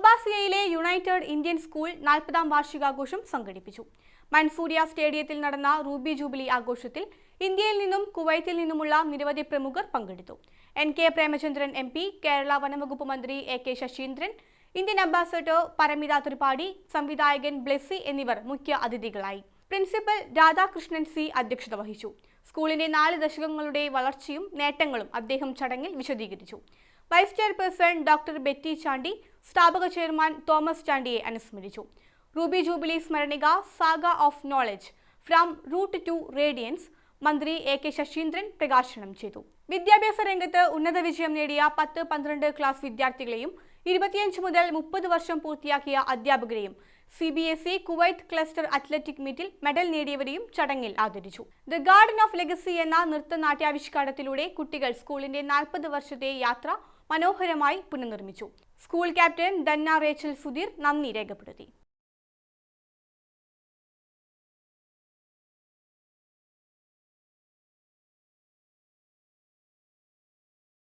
അബ്ബാസിയയിലെ United Indian school നാൽപ്പതാം വാർഷികാഘോഷം സംഘടിപ്പിച്ചു. മൻസൂരിയ സ്റ്റേഡിയത്തിൽ നടന്ന റൂബി ജൂബിലി ആഘോഷത്തിൽ ഇന്ത്യയിൽ നിന്നും കുവൈത്തിൽ നിന്നുമുള്ള നിരവധി പ്രമുഖർ പങ്കെടുത്തു. N K Premachandran M P Kerala വനംവകുപ്പ് മന്ത്രി A K Saseendran Indian ambassador Paramita Tripathi സംവിധായകൻ ബ്ലെസ്സി എന്നിവർ മുഖ്യ അതിഥികളായി. പ്രിൻസിപ്പൽ രാധാകൃഷ്ണൻ സി അധ്യക്ഷത വഹിച്ചു. സ്കൂളിന്റെ നാല് ദശകങ്ങളുടെ വളർച്ചയും നേട്ടങ്ങളും അദ്ദേഹം ചടങ്ങിൽ വിശദീകരിച്ചു. Vice chairperson doctor Betty Chandy സ്ഥാപക ചെയർമാൻ തോമസ് ചാണ്ടിയെ അനുസ്മരിച്ചു. Ruby jubilee സ്മരണിക saga of knowledge from root to radiance മന്ത്രി എ കെ ശശീന്ദ്രൻ പ്രകാശനം ചെയ്തു. വിദ്യാഭ്യാസ രംഗത്ത് ഉന്നത വിജയം നേടിയ പത്ത് പന്ത്രണ്ട് ക്ലാസ് വിദ്യാർത്ഥികളെയും ഇരുപത്തിയഞ്ച് മുതൽ മുപ്പത് വർഷം പൂർത്തിയാക്കിയ അധ്യാപകരെയും C B S E Kuwait cluster athletic മീറ്റിൽ മെഡൽ നേടിയവരെയും ചടങ്ങിൽ ആദരിച്ചു. ദ ഗാർഡൻ ഓഫ് ലെഗസി എന്ന നൃത്തനാട്യാവിഷ്കാരത്തിലൂടെ കുട്ടികൾ സ്കൂളിന്റെ നാൽപ്പത് വർഷത്തെ യാത്ര മനോഹരമായി പുനർനിർമ്മിച്ചു. School captain Danna Rachel Sudheer നന്ദി രേഖപ്പെടുത്തി.